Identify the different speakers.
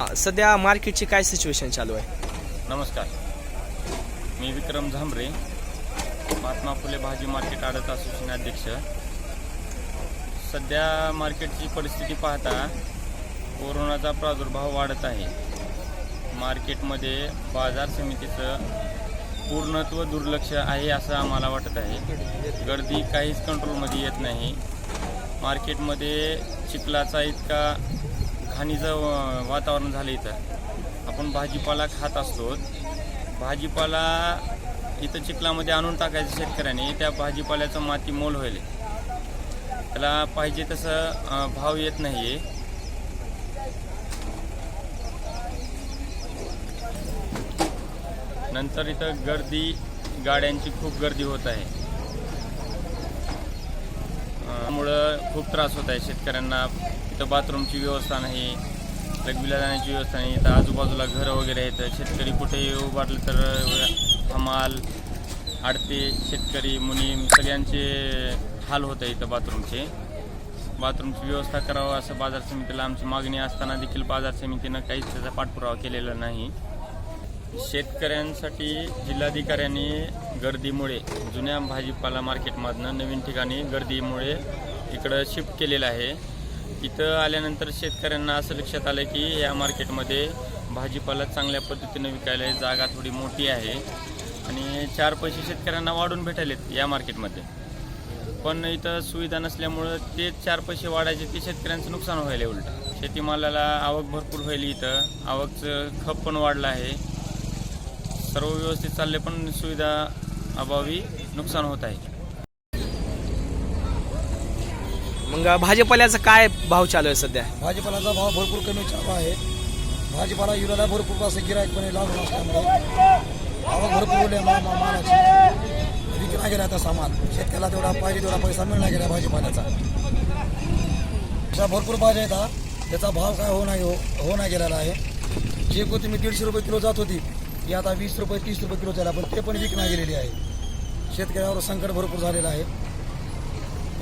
Speaker 1: सध्या मार्केटची काय सिच्युएशन चालू आहे?
Speaker 2: नमस्कार. मी विक्रम झांबरे महात्मा फुले भाजी मार्केट आडत असोसिएशन अध्यक्ष. सध्या मार्केटची परिस्थिती पाहता कोरोनाचा प्रादुर्भाव वाढत आहे. मार्केटमध्ये बाजार समितीचं पूर्णत्व दुर्लक्ष आहे असं आम्हाला वाटत आहे. गर्दी काहीच कंट्रोलमध्ये येत नाही. मार्केटमध्ये चिखलाचा इतका हानीचं वातावरण झालं इथं. आपण भाजीपाला खात असतो. भाजीपाला इथं चिखलामध्ये आणून टाकायचं शेतकऱ्याने. त्या भाजीपाल्याचं माती मोल होईल. त्याला पाहिजे तसं भाव येत नाही नंतर इथं गर्दी गाड्यांची खूप गर्दी होत आहे. त्यामुळं खूप त्रास होत आहे. शेतकऱ्यांना इथं बाथरूमची व्यवस्था नाही लघवीला जाण्याची व्यवस्था नाही इथं आजूबाजूला घरं वगैरे आहेत. शेतकरी कुठेही उभारलं तर हमाल आडते शेतकरी मुनीम सगळ्यांचे हाल होत आहे इथं बाथरूमचे. बाथरूमची व्यवस्था करावं असं बाजार समितीला आमची मागणी असताना देखील बाजार समितीनं काहीच त्याचा पाठपुरावा केलेला नाही. शेतकऱ्यांसाठी जिल्हाधिकाऱ्यांनी गर्दीमुळे जुन्या भाजीपाला मार्केटमधनं नवीन ठिकाणी गर्दीमुळे इकडं शिफ्ट केलेलं आहे. इथं आल्यानंतर शेतकऱ्यांना असं लक्षात आलं की या मार्केटमध्ये भाजीपाला चांगल्या पद्धतीनं विकायला जागा थोडी मोठी आहे आणि चार पैसे शेतकऱ्यांना वाढून भेटायलेत या मार्केटमध्ये. पण इथं सुविधा नसल्यामुळं ते चार पैसे वाढायचे ते शेतकऱ्यांचं नुकसान व्हायला उलट. शेतीमालाला आवक भरपूर व्हायली इथं. आवकचं खप पण वाढलं आहे. सर्व व्यवस्थित चालले पण सुविधा अभावी नुकसान होत आहे.
Speaker 1: मग भाजीपाल्याचा काय भाव चालू आहे सध्या?
Speaker 3: भाजीपाल्याचा भाव भरपूर कमी चालू आहे. भाजीपाला युरियाला भरपूर असं गिरायकपणे लागून असल्यामुळे आवक भरपूर मा मा- मालाची. विकला गेला आता सामान. शेतकऱ्याला तेवढा पाहिजे तेवढा पैसा मिळणार गेला भाजीपाल्याचा. अशा भरपूर भाज्या येतात त्याचा भाव काय हो नाही हो हो नाही गेलेला आहे. जे कोथिंबीर दीडशे रुपये किलो जात होती ती आता वीस रुपये तीस रुपये किलो झाला पण ते पण विकणार गेलेली आहे. शेतकऱ्यावर संकट भरपूर झालेलं आहे.